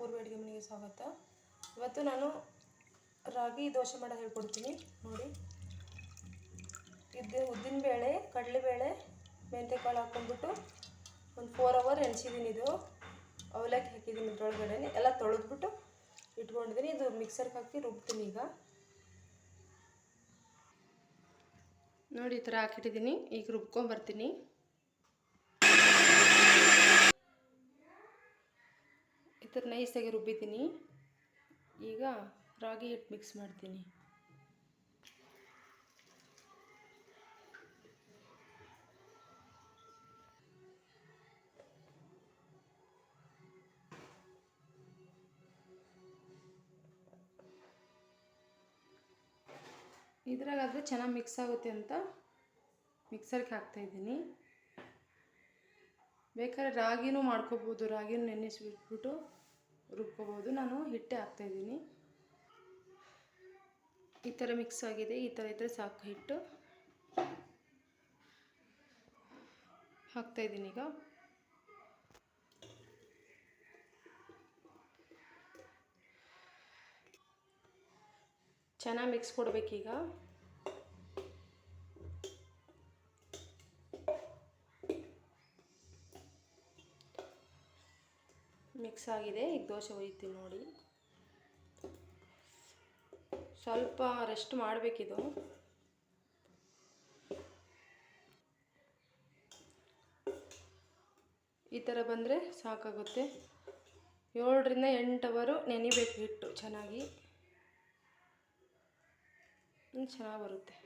ಪೂರ್ವ ಅಡುಗೆ ಮನೆಗೆ ಸ್ವಾಗತ. ಇವತ್ತು ನಾನು ರಾಗಿ ದೋಸೆ ಮಾಡೋದು ಹೇಳ್ಕೊಡ್ತೀನಿ ನೋಡಿ. ಇದು ಉದ್ದಿನಬೇಳೆ ಕಡಲೆಬೇಳೆ ಮೆಂತ್ಯಕಾಳು ಹಾಕ್ಕೊಂಡ್ಬಿಟ್ಟು ಒಂದು ಫೋರ್ ಅವರ್ ಎಣಿಸಿದ್ದೀನಿ ಇದು. ಅವಲಕ್ಕಿ ಹಾಕಿದ್ದೀನಿ ಇದ್ರೊಳಗಡೆ. ಎಲ್ಲ ತೊಳೆದ್ಬಿಟ್ಟು ಇಟ್ಕೊಂಡಿದ್ದೀನಿ. ಇದು ಮಿಕ್ಸರ್ಗೆ ಹಾಕಿ ರುಬ್ತೀನಿ ಈಗ. ನೋಡಿ, ಈ ಥರ ಹಾಕಿಟ್ಟಿದ್ದೀನಿ. ಈಗ ರುಬ್ಕೊಂಬರ್ತೀನಿ. ಥರ ನೈಸಾಗಿ ರುಬ್ಬಿದ್ದೀನಿ. ಈಗ ರಾಗಿ ಹಿಟ್ಟು ಮಿಕ್ಸ್ ಮಾಡ್ತೀನಿ. ಇದ್ರಾಗಾದರೆ ಚೆನ್ನಾಗಿ ಮಿಕ್ಸ್ ಆಗುತ್ತೆ ಅಂತ ಮಿಕ್ಸರ್ಗೆ ಹಾಕ್ತಾಯಿದ್ದೀನಿ ಬೇಕಾದ್ರೆ ರಾಗಿನೂ ಮಾಡ್ಕೋಬೋದು, ರಾಗಿನೂ ನೆನೆಸಿಬಿಟ್ಬಿಟ್ಟು ರುಬ್ಕೋಬೋದು ನಾನು ಹಿಟ್ಟೆ ಹಾಕ್ತಾಯಿದ್ದೀನಿ ಈ ಥರ ಮಿಕ್ಸ್ ಆಗಿದೆ. ಈ ಥರ ಇದ್ದರೆ ಸಾಕು ಹಿಟ್ಟು. ಹಾಕ್ತಾಯಿದ್ದೀನಿ ಈಗ. ಚೆನ್ನಾಗಿ ಮಿಕ್ಸ್ ಕೊಡಬೇಕೀಗ. ಮಿಕ್ಸ್ ಆಗಿದೆ. ಈಗ ದೋಸೆ ಒಯ್ತೀನಿ ನೋಡಿ. ಸ್ವಲ್ಪ ರೆಸ್ಟ್ ಮಾಡಬೇಕಿದು. ಈ ಥರ ಬಂದರೆ ಸಾಕಾಗುತ್ತೆ. ಏಳರಿಂದ ಎಂಟು ಅವರು ನೆನಿಬೇಕು ಹಿಟ್ಟು ಚೆನ್ನಾಗಿ. ಚೆನ್ನಾಗಿ ಬರುತ್ತೆ.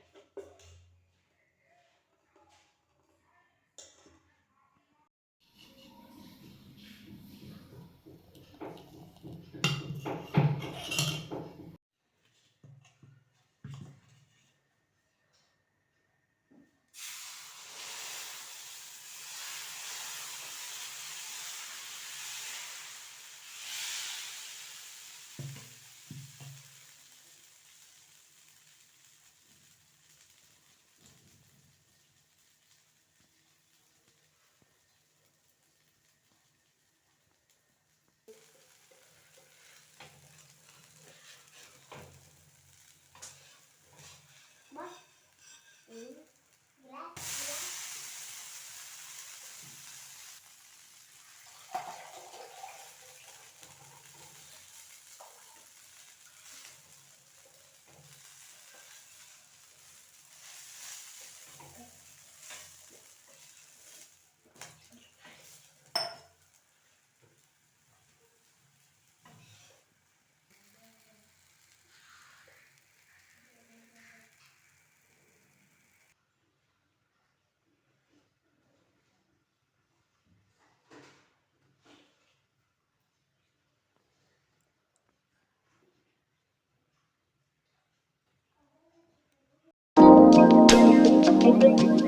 Música